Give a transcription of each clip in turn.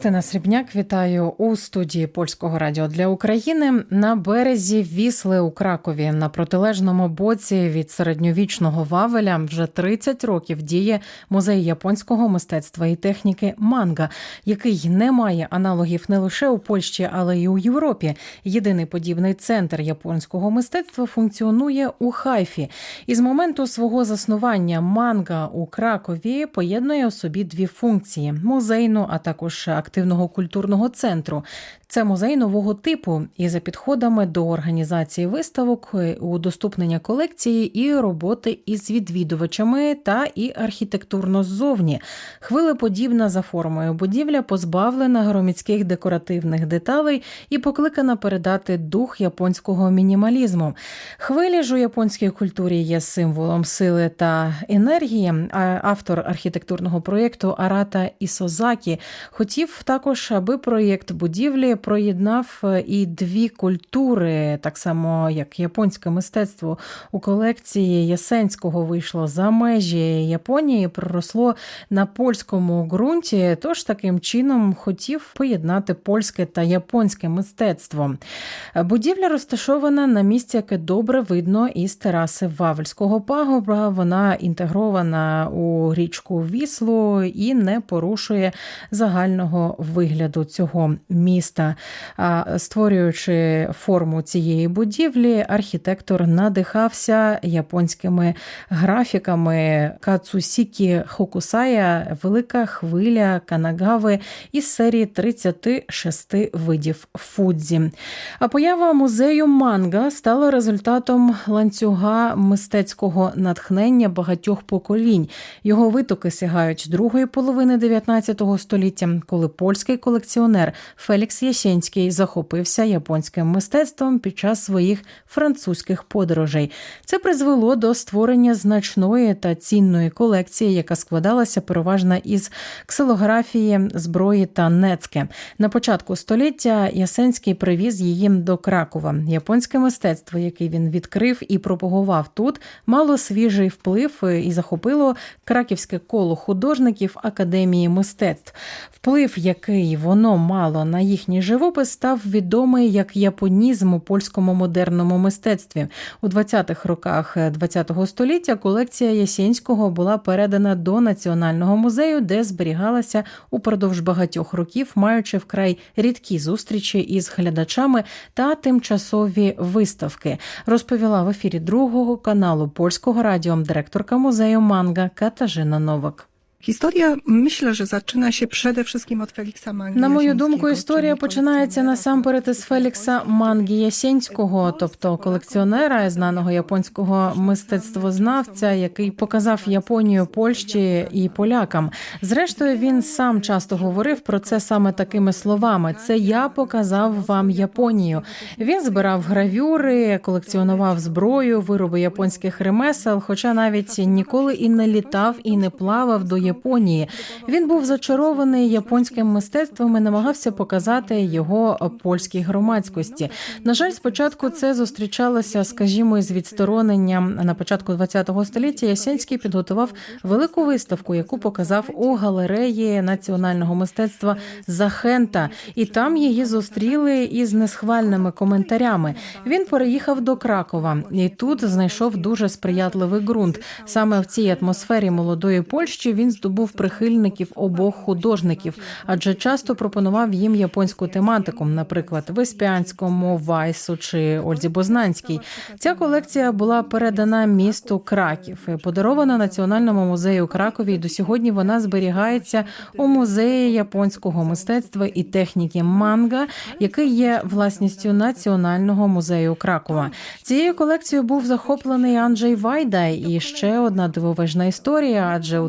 Христина Срібняк, вітаю у студії Польського радіо для України на березі Вісли у Кракові на протилежному боці від середньовічного Вавеля вже 30 років діє музей японського мистецтва і техніки Манга, який не має аналогів не лише у Польщі, але й у Європі. Єдиний подібний центр японського мистецтва функціонує у Хайфі. І з моменту свого заснування манга у Кракові поєднує у собі дві функції: музейну, а також активного культурного центру. Це музей нового типу і за підходами до організації виставок, удоступнення колекції і роботи із відвідувачами та і архітектурно ззовні. Хвилеподібна за формою будівля позбавлена громадських декоративних деталей і покликана передати дух японського мінімалізму. Хвилі ж у японській культурі є символом сили та енергії. А автор архітектурного проєкту Арата Ісозакі хотів також, аби проєкт будівлі проєднав е, і дві культури, так само як японське мистецтво у колекції Ясенського вийшло за межі Японії, проросло на польському ґрунті. Тож таким чином хотів поєднати польське та японське мистецтво. Будівля розташована на місці, яке добре видно із тераси Вавельського пагоба. Вона інтегрована у річку Віслу і не порушує загального вигляду цього міста. Створюючи форму цієї будівлі, архітектор надихався японськими графіками Кацусікі Хокусая, велика хвиля Канагави із серії 36 видів фудзі. А поява музею манга стала результатом ланцюга мистецького натхнення багатьох поколінь. Його витоки сягають другої половини 19 століття, коли польський колекціонер Фелікс Ясі Ясінський захопився японським мистецтвом під час своїх французьких подорожей. Це призвело до створення значної та цінної колекції, яка складалася переважно із ксилографії, зброї та нецьке. На початку століття Ясенський привіз її до Кракова. Японське мистецтво, яке він відкрив і пропагував тут, мало свіжий вплив і захопило краківське коло художників академії мистецтв. Вплив, який воно мало на їхній живопис став відомий як японізм у польському модерному мистецтві. У 20-х роках ХХ століття колекція Ясінського була передана до національного музею, де зберігалася упродовж багатьох років, маючи вкрай рідкі зустрічі із глядачами та тимчасові виставки. Розповіла в ефірі другого каналу польського радіо директорка музею Манга Катажина Новак. Historia myślę, że zaczyna się przede wszystkim od Feliksa Mangi. На мою думку, історія починається насамперед із Фелікса Мангі Ясінського, тобто колекціонера, знаного японського мистецтвознавця, який показав Японію Польщі і полякам. Зрештою, він сам часто говорив про це саме такими словами: це я показав вам Японію. Він збирав гравюри, колекціонував зброю, вироби японських ремесел, хоча навіть ніколи і не літав і не плавав до Японії. Він був зачарований японським мистецтвом і намагався показати його польській громадськості. На жаль, спочатку це зустрічалося, скажімо, із відстороненням на початку ХХ століття. Ясенський підготував велику виставку, яку показав у галереї національного мистецтва Захента, і там її зустріли із несхвальними коментарями. Він переїхав до Кракова і тут знайшов дуже сприятливий ґрунт. Саме в цій атмосфері молодої Польщі він здобув прихильників обох художників, адже часто пропонував їм японську тематику, наприклад, Веспіанському, Вайсу чи Ользі Бознанській. Ця колекція була передана місту Краків, подарована Національному музею Кракові. І до сьогодні вона зберігається у музеї японського мистецтва і техніки манга, який є власністю Національного музею Кракова. Цією колекцією був захоплений Анджей Вайдай. І ще одна дивовижна історія, адже у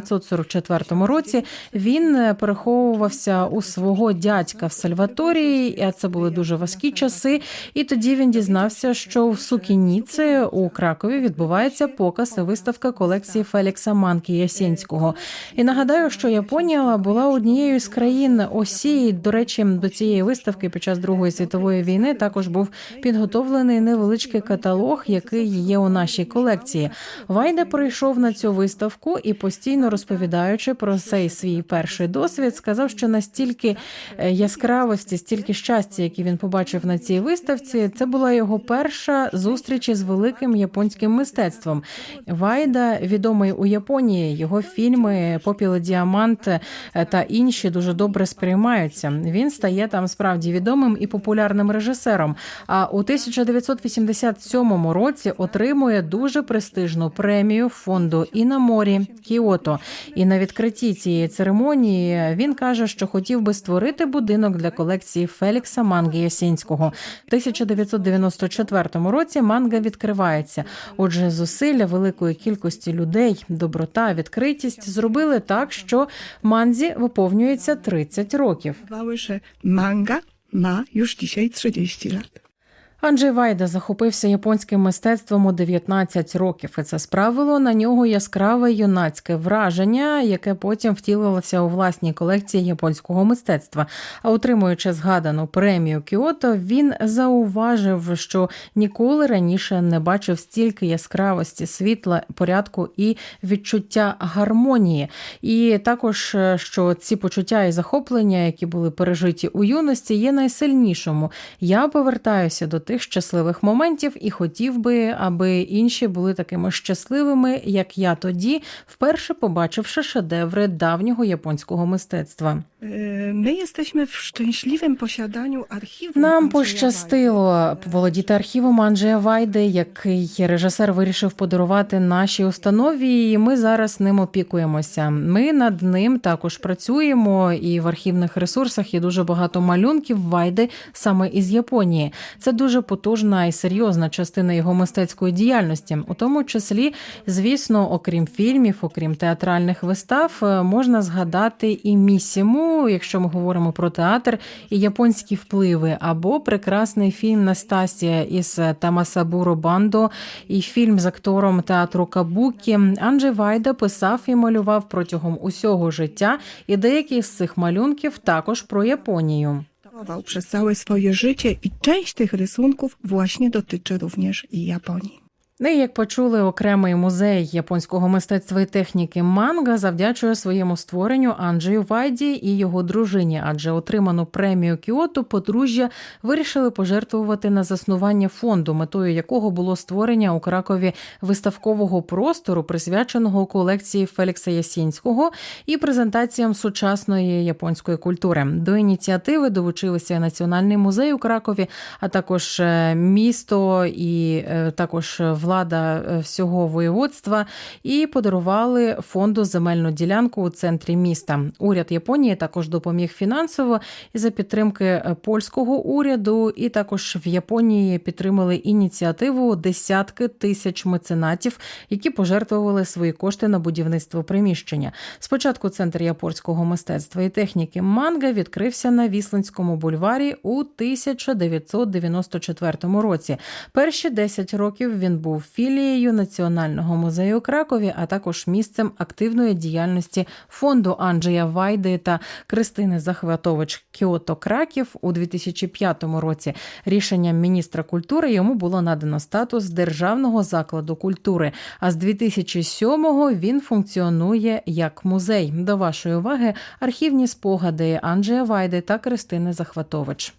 1944 році він е, переховувався у свого дядька в Сальваторії, а це були дуже важкі часи. І тоді він дізнався, що в Сукініці у Кракові відбувається показ і виставка колекції Фелікса Манки Ясінського. І нагадаю, що Японія була однією з країн осі. До речі, до цієї виставки під час Другої світової війни також був підготовлений невеличкий каталог, який є у нашій колекції. Вайда прийшов на цю виставку і постійно розповідаючи про цей свій перший досвід, сказав, що настільки е, яскравості, стільки щастя, які він побачив на цій виставці, це була його перша зустріч із великим японським мистецтвом. Вайда відомий у Японії. Його фільми Попіл Діамант е, та інші дуже добре сприймаються. Він стає там справді відомим і популярним режисером. А у 1987 році отримує дуже престижну премію фонду і на морі Кіото. І на відкритті цієї церемонії він каже, що хотів би створити будинок для колекції Фелікса Манги Ясінського. В 1994 році манга відкривається. Отже, зусилля великої кількості людей, доброта, відкритість зробили так, що манзі виповнюється 30 років. Manga ma już dzisiaj 30 lat. Анджей Вайда захопився японським мистецтвом у 19 років, і це справило на нього яскраве юнацьке враження, яке потім втілилося у власній колекції японського мистецтва. А отримуючи згадану премію Кіото, він зауважив, що ніколи раніше не бачив стільки яскравості, світла, порядку і відчуття гармонії. І також е, що ці почуття і захоплення, які були пережиті у юності, є найсильнішому. Я повертаюся до тих щасливих моментів і хотів би, аби інші були такими щасливими, як я тоді, вперше побачивши шедеври давнього японського мистецтва. E, My jesteśmy w szczęśliwym posiadaniu archiwum. Нам пощастило володіти архівом Анджея Вайди, який режисер вирішив подарувати нашій установі, і ми зараз ним опікуємося. Ми над ним також працюємо, і в архівних ресурсах є дуже багато малюнків Вайди саме із Японії. Це дуже потужна і серйозна частина його мистецької діяльності, у тому числі, звісно, окрім фільмів, окрім театральних вистав, е, можна згадати і місіму, якщо ми говоримо про театр, і японські впливи, або прекрасний фільм Настасія із Тамасабуро Бандо, і фільм з актором театру Кабукі. Анджей Вайда писав і малював протягом усього життя, і деякі з цих малюнків також про Японію. Przez całe swoje życie i część tych rysunków właśnie dotyczy również i Japonii. Ну і як почули, окремий музей японського мистецтва і техніки манга завдячує своєму створенню Анджею Вайді і його дружині, адже отриману премію Кіото подружжя вирішили пожертвувати на заснування фонду, метою якого було створення у Кракові виставкового простору, присвяченого колекції Фелікса Ясінського і презентаціям сучасної японської культури. До ініціативи долучилися Національний музей у Кракові, а також е, місто і е, також влада е, всього воєводства, і подарували фонду земельну ділянку у центрі міста. Уряд Японії також допоміг фінансово і за підтримки е, польського уряду, і також в Японії підтримали ініціативу десятки тисяч меценатів, які пожертвували свої кошти на будівництво приміщення. Спочатку центр японського мистецтва і техніки манга відкрився на Віслинському бульварі у 1994 році. Перші 10 років він був філією Національного музею у Кракові, а також місцем активної діяльності фонду Анджея Вайди та Кристини Захватович Кіото Краків у 2005 році. Рішенням міністра культури йому було надано статус державного закладу культури. А з 2007-го він функціонує як музей. До вашої уваги архівні спогади Анджея Вайди та Кристини Захватович.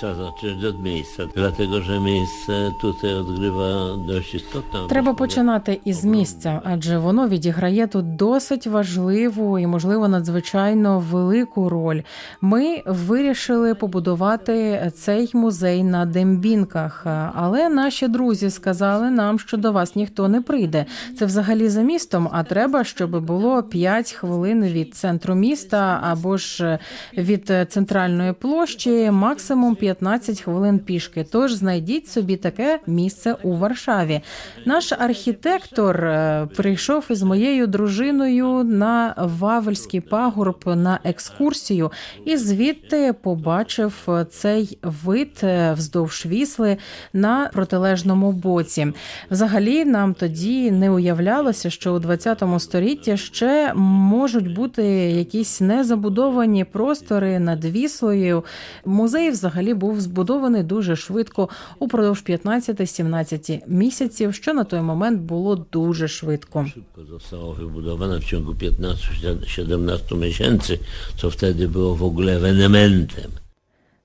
Trzeba zacząć od miejsca, dlatego że miejsce tutaj odgrywa dość istotną Треба починати із місця, адже воно відіграє тут досить важливу і, можливо, надзвичайно велику роль. Ми вирішили побудувати цей музей на Дембінках, але наші друзі сказали нам, що до вас ніхто не прийде. Це взагалі за містом. А треба, щоб було 5 хвилин від центру міста або ж від центральної площі, максимум 15 хвилин пішки. Тож знайдіть собі таке місце у Варшаві. Наш архітектор е, прийшов із моєю дружиною на Вавельський пагорб на екскурсію, і звідти побачив цей вид е, вздовж вісли на протилежному боці. Взагалі, нам тоді не уявлялося, що у 20 столітті ще можуть бути якісь незабудовані простори над віслою. Музей взагалі взагалі був збудований дуже швидко упродовж 15-17 місяців, що на той момент було дуже швидко. Szybko zostało wybudowane w ciągu 15-17 miesięcy, co wtedy było w ogóle ewenementem.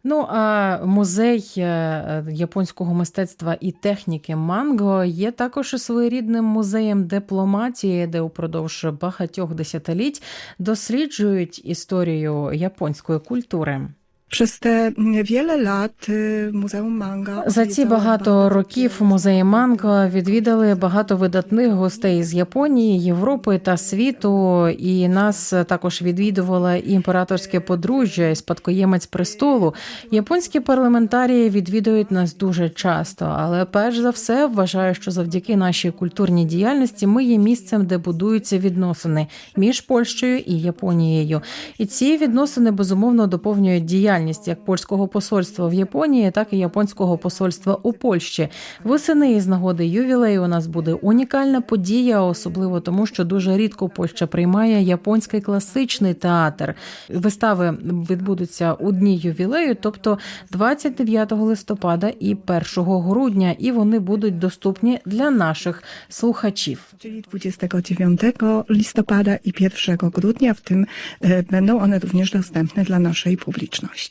Ну а музей е, японського мистецтва і техніки Манго є також і своєрідним музеєм дипломатії, де упродовж багатьох десятиліть досліджують історію японської культури. Przez te wiele lat Muzeum За ці багато років музеї Манго відвідали багато видатних гостей з Японії, Європи та світу. І нас також відвідувало і імператорське подружжя, і спадкоємець престолу. Японські парламентарії відвідують нас дуже часто, але перш за все вважаю, що завдяки нашій культурній діяльності ми є місцем, де будуються відносини між Польщею і Японією. І ці відносини безумовно доповнюють діяльність як польського посольства в Японії, так і японського посольства у Польщі. Восени із нагоди ювілею у нас буде унікальна подія, особливо тому, що дуже рідко Польща приймає японський класичний театр. Вистави відбудуться у дні ювілею, тобто 29 листопада і 1 грудня, і вони будуть доступні для наших слухачів. Czyli 29 listopada i 1 grudnia, w tym e, będą one również dostępne dla naszej publiczności.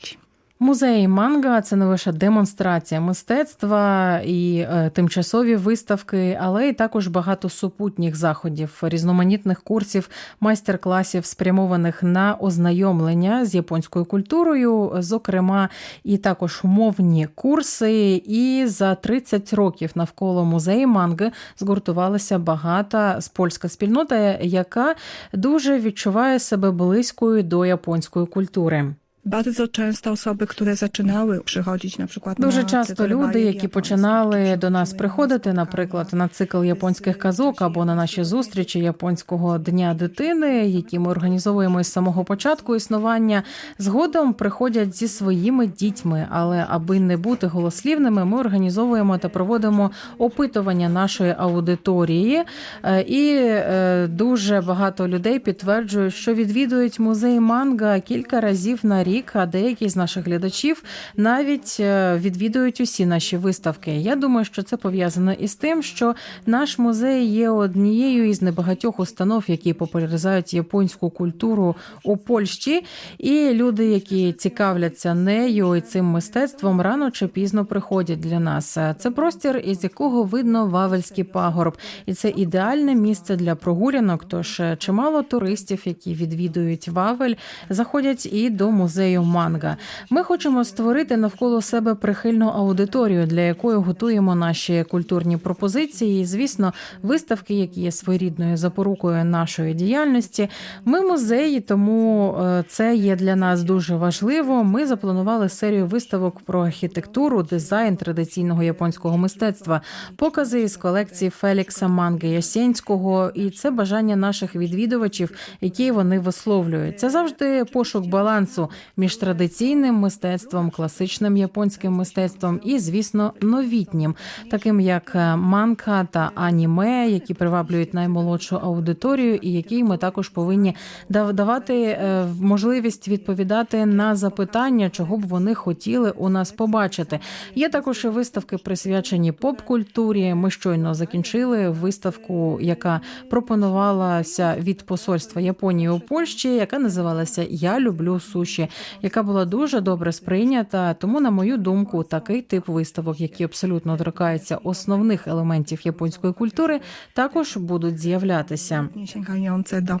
Музей манга це не лише демонстрація мистецтва і е, тимчасові виставки, але й також багато супутніх заходів, різноманітних курсів, майстер-класів, спрямованих на ознайомлення з японською культурою, зокрема, і також мовні курси. І за 30 років навколо музею манги згуртувалася багата з польська спільнота, яка дуже відчуває себе близькою до японської культури. Bardzo często osoby, które zaczynały przychodzić na przykład Дуже na часто cykl люди, які починали до нас приходити, наприклад, на цикл японських казок або на наші зустрічі японського дня дитини, які ми організовуємо із самого початку існування, згодом приходять зі своїми дітьми. Але аби не бути голослівними, ми організовуємо та проводимо опитування нашої аудиторії, Е, і е, дуже багато людей підтверджують, що відвідують музей манга кілька разів на рік. А деякі з наших глядачів навіть е, відвідують усі наші виставки. Я думаю, що це пов'язано із тим, що наш музей є однією із небагатьох установ, які популяризують японську культуру у Польщі. І люди, які цікавляться нею і цим мистецтвом, рано чи пізно приходять для нас. Е, Це простір, із якого видно Вавельський пагорб, і це ідеальне місце для прогулянок. Тож е, чимало туристів, які відвідують Вавель, заходять і до музею манга. Ми хочемо створити навколо себе прихильну аудиторію, для якої готуємо наші культурні пропозиції. І, звісно, виставки, які є своєрідною запорукою нашої діяльності. Ми музеї, тому е, це є для нас дуже важливо. Ми запланували серію виставок про архітектуру, дизайн традиційного японського мистецтва, покази із колекції Фелікса Манги Ясєнського, і це бажання наших відвідувачів, які вони висловлюють. Це завжди пошук балансу між традиційним мистецтвом, класичним японським мистецтвом і, звісно, новітнім, таким як е, манка та аніме, які приваблюють наймолодшу аудиторію, і які ми також повинні дав- давати е, можливість відповідати на запитання, чого б вони хотіли у нас побачити. Є також і виставки присвячені поп-культурі. Ми щойно закінчили виставку, яка пропонувалася від посольства Японії у Польщі, яка називалася Я люблю суші, яка була дуже добре сприйнята. Тому, на мою думку, такий тип виставок, які абсолютно торкаються основних елементів японської культури, також будуть з'являтися. Sięgające елементів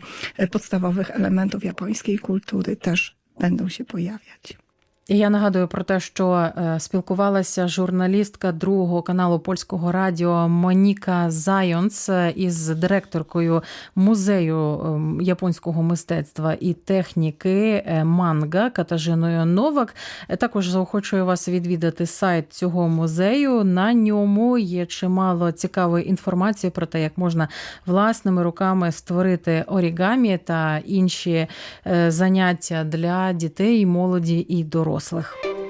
podstawowych elementów japońskiej kultury też będą się. І я нагадую про те, що е, спілкувалася журналістка другого каналу польського радіо Моніка Зайонс е, із директоркою музею ем, японського мистецтва і техніки е, манга Катажиною Новак. Також заохочую вас відвідати сайт цього музею. На ньому є чимало цікавої інформації про те, як можна власними руками створити орігамі та інші заняття для дітей, молоді і дорослих.